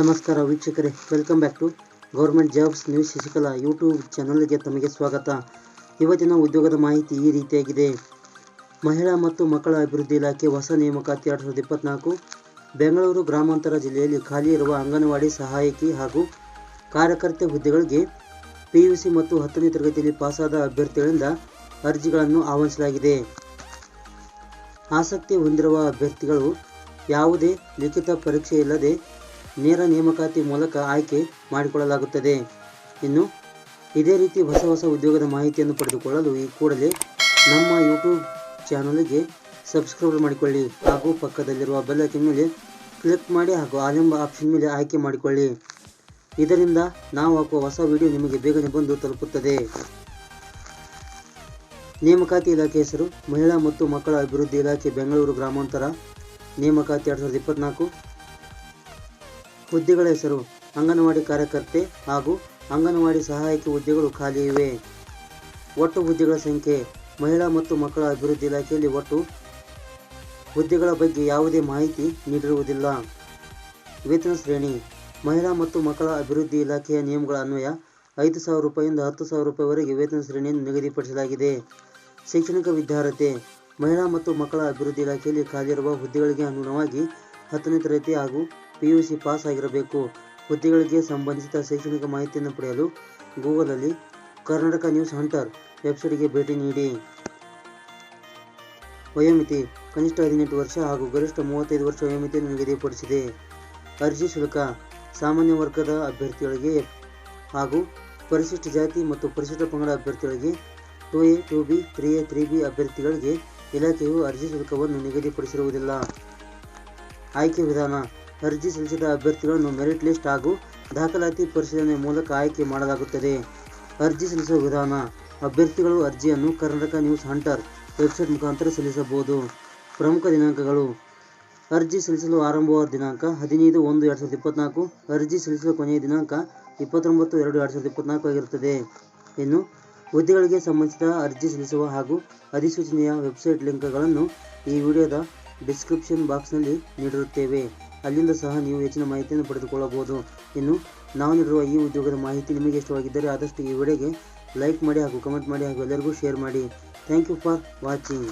ನಮಸ್ಕಾರ ವೀಕ್ಷಕರೇ welcome back to government jobs news Shashikala YouTube ಚಾನಲ್ಗೆ ತಮಗೆ ಸ್ವಾಗತ. ಇವತ್ತಿನ ಉದ್ಯೋಗದ ಮಾಹಿತಿ ಈ ರೀತಿಯಾಗಿದೆ. ಮಹಿಳಾ ಮತ್ತು ಮಕ್ಕಳ ಅಭಿವೃದ್ಧಿ ಇಲಾಖೆ ಹೊಸ ನೇಮಕಾತಿ ಎರಡು ಸಾವಿರದ ಇಪ್ಪತ್ನಾಲ್ಕು, ಬೆಂಗಳೂರು ಗ್ರಾಮಾಂತರ ಜಿಲ್ಲೆಯಲ್ಲಿ ಖಾಲಿ ಇರುವ ಅಂಗನವಾಡಿ ಸಹಾಯಕಿ ಹಾಗೂ ಕಾರ್ಯಕರ್ತೆ ಹುದ್ದೆಗಳಿಗೆ ಪಿಯುಸಿ ಮತ್ತು ಹತ್ತನೇ ತರಗತಿಯಲ್ಲಿ ಪಾಸಾದ ಅಭ್ಯರ್ಥಿಗಳಿಂದ ಅರ್ಜಿಗಳನ್ನು ಆಹ್ವಾನಿಸಲಾಗಿದೆ. ಆಸಕ್ತಿ ಹೊಂದಿರುವ ಅಭ್ಯರ್ಥಿಗಳು ಯಾವುದೇ ಲಿಖಿತ ಪರೀಕ್ಷೆ ಇಲ್ಲದೆ ನೇರ ನೇಮಕಾತಿ ಮೂಲಕ ಆಯ್ಕೆ ಮಾಡಿಕೊಳ್ಳಲಾಗುತ್ತದೆ. ಇನ್ನು ಇದೇ ರೀತಿ ಹೊಸ ಹೊಸ ಉದ್ಯೋಗದ ಮಾಹಿತಿಯನ್ನು ಪಡೆದುಕೊಳ್ಳಲು ಈ ಕೂಡಲೇ ನಮ್ಮ ಯೂಟ್ಯೂಬ್ ಚಾನಲ್ಗೆ ಸಬ್ಸ್ಕ್ರೈಬ್ ಮಾಡಿಕೊಳ್ಳಿ ಹಾಗೂ ಪಕ್ಕದಲ್ಲಿರುವ ಬೆಲ್ ಐಕನ್ ಮೇಲೆ ಕ್ಲಿಕ್ ಮಾಡಿ ಹಾಗೂ ಆಲೆಂಬ ಆಪ್ಷನ್ ಮೇಲೆ ಆಯ್ಕೆ ಮಾಡಿಕೊಳ್ಳಿ. ಇದರಿಂದ ನಾವು ಹಾಕುವ ಹೊಸ ವಿಡಿಯೋ ನಿಮಗೆ ಬೇಗನೆ ಬಂದು ತಲುಪುತ್ತದೆ. ನೇಮಕಾತಿ ಇಲಾಖೆ ಹೆಸರು ಮಹಿಳಾ ಮತ್ತು ಮಕ್ಕಳ ಅಭಿವೃದ್ಧಿ ಇಲಾಖೆ ಬೆಂಗಳೂರು ಗ್ರಾಮಾಂತರ ನೇಮಕಾತಿ ಎರಡು ಸಾವಿರದ ಇಪ್ಪತ್ನಾಲ್ಕು. ಹುದ್ದೆಗಳ ಹೆಸರು, ಅಂಗನವಾಡಿ ಕಾರ್ಯಕರ್ತೆ ಹಾಗೂ ಅಂಗನವಾಡಿ ಸಹಾಯಕಿ ಹುದ್ದೆಗಳು ಖಾಲಿ ಇವೆ. ಒಟ್ಟು ಹುದ್ದೆಗಳ ಸಂಖ್ಯೆ, ಮಹಿಳಾ ಮತ್ತು ಮಕ್ಕಳ ಅಭಿವೃದ್ಧಿ ಇಲಾಖೆಯಲ್ಲಿ ಒಟ್ಟು ಹುದ್ದೆಗಳ ಬಗ್ಗೆ ಯಾವುದೇ ಮಾಹಿತಿ ನೀಡಿರುವುದಿಲ್ಲ. ವೇತನ ಶ್ರೇಣಿ, ಮಹಿಳಾ ಮತ್ತು ಮಕ್ಕಳ ಅಭಿವೃದ್ಧಿ ಇಲಾಖೆಯ ನಿಯಮಗಳ ಅನ್ವಯ ಐದು ಸಾವಿರ ರೂಪಾಯಿಯಿಂದ ಹತ್ತು ಸಾವಿರ ರೂಪಾಯಿವರೆಗೆ ವೇತನ ಶ್ರೇಣಿಯನ್ನು ನಿಗದಿಪಡಿಸಲಾಗಿದೆ. ಶೈಕ್ಷಣಿಕ ವಿದ್ಯಾರ್ಹತೆ ಮಹಿಳಾ ಮತ್ತು ಮಕ್ಕಳ ಅಭಿವೃದ್ಧಿ ಇಲಾಖೆಯಲ್ಲಿ ಖಾಲಿಯಿರುವ ಹುದ್ದೆಗಳಿಗೆ ಅನುಗುಣವಾಗಿ ಹತ್ತನೇ ತರಗತಿ ಹಾಗೂ ಪಿಯುಸಿ ಪಾಸ್ ಆಗಿರಬೇಕು. ಹುದ್ದೆಗಳಿಗೆ ಸಂಬಂಧಿಸಿದ ಶೈಕ್ಷಣಿಕ ಮಾಹಿತಿಯನ್ನು ಪಡೆಯಲು ಗೂಗಲಲ್ಲಿ ಕರ್ನಾಟಕ ನ್ಯೂಸ್ ಹಂಟರ್ ವೆಬ್ಸೈಟ್ಗೆ ಭೇಟಿ ನೀಡಿ. ವಯೋಮಿತಿ ಕನಿಷ್ಠ ಹದಿನೆಂಟು ವರ್ಷ ಹಾಗೂ ಗರಿಷ್ಠ ಮೂವತ್ತೈದು ವರ್ಷ ವಯೋಮಿತಿಯನ್ನು ನಿಗದಿಪಡಿಸಿದೆ ಅರ್ಜಿ ಶುಲ್ಕ, ಸಾಮಾನ್ಯ ವರ್ಗದ ಅಭ್ಯರ್ಥಿಗಳಿಗೆ ಹಾಗೂ ಪರಿಶಿಷ್ಟ ಜಾತಿ ಮತ್ತು ಪರಿಶಿಷ್ಟ ಪಂಗಡ ಅಭ್ಯರ್ಥಿಗಳಿಗೆ two A, two B, three A, three B ಅಭ್ಯರ್ಥಿಗಳಿಗೆ ಇಲಾಖೆಯು ಅರ್ಜಿ ಶುಲ್ಕವನ್ನು ನಿಗದಿಪಡಿಸಿರುವುದಿಲ್ಲ. ಆಯ್ಕೆ ವಿಧಾನ. ಅರ್ಜಿ ಸಲ್ಲಿಸಿದ ಅಭ್ಯರ್ಥಿಗಳನ್ನು ಮೆರಿಟ್ ಲಿಸ್ಟ್ ಹಾಗೂ ದಾಖಲಾತಿ ಪರಿಶೀಲನೆ ಮೂಲಕ ಆಯ್ಕೆ ಮಾಡಲಾಗುತ್ತದೆ. ಅರ್ಜಿ ಸಲ್ಲಿಸುವ ವಿಧಾನ. ಅಭ್ಯರ್ಥಿಗಳು ಅರ್ಜಿಯನ್ನು ಕರ್ನಾಟಕ ನ್ಯೂಸ್ ಹಂಟರ್ ವೆಬ್ಸೈಟ್ ಮುಖಾಂತರ ಸಲ್ಲಿಸಬಹುದು. ಪ್ರಮುಖ ದಿನಾಂಕಗಳು. ಅರ್ಜಿ ಸಲ್ಲಿಸಲು ಆರಂಭವಾದ ದಿನಾಂಕ ಹದಿನೈದು ಒಂದು ಎರಡು ಸಾವಿರದ ಇಪ್ಪತ್ನಾಲ್ಕು. ಅರ್ಜಿ ಸಲ್ಲಿಸಲು ಕೊನೆಯ ದಿನಾಂಕ ಇಪ್ಪತ್ತೊಂಬತ್ತು ಎರಡು ಎರಡು ಸಾವಿರದ ಇಪ್ಪತ್ನಾಲ್ಕು ಆಗಿರುತ್ತದೆ. ಇನ್ನು ಹುದ್ದೆಗಳಿಗೆ ಸಂಬಂಧಿಸಿದ ಅರ್ಜಿ ಸಲ್ಲಿಸುವ ಹಾಗೂ ಅಧಿಸೂಚನೆಯ ವೆಬ್ಸೈಟ್ ಲಿಂಕ್ಗಳನ್ನು ಈ ವಿಡಿಯೋದ ಡಿಸ್ಕ್ರಿಪ್ಷನ್ ಬಾಕ್ಸ್ನಲ್ಲಿ ನೀಡಿರುತ್ತೇವೆ. ಅಲ್ಲಿಂದ ಸಹ ನೀವು ಹೆಚ್ಚಿನ ಮಾಹಿತಿಯನ್ನು ಪಡೆದುಕೊಳ್ಳಬಹುದು. ಇನ್ನು ನಾವು ನೀಡಿರುವ ಈ ಉದ್ಯೋಗದ ಮಾಹಿತಿ ನಿಮಗೆ ಇಷ್ಟವಾಗಿದ್ದರೆ ಆದಷ್ಟು ಈ ವಿಡಿಯೋಗೆ ಲೈಕ್ ಮಾಡಿ ಹಾಗೂ ಕಮೆಂಟ್ ಮಾಡಿ ಹಾಗೂ ಎಲ್ಲರಿಗೂ ಶೇರ್ ಮಾಡಿ. Thank you for watching.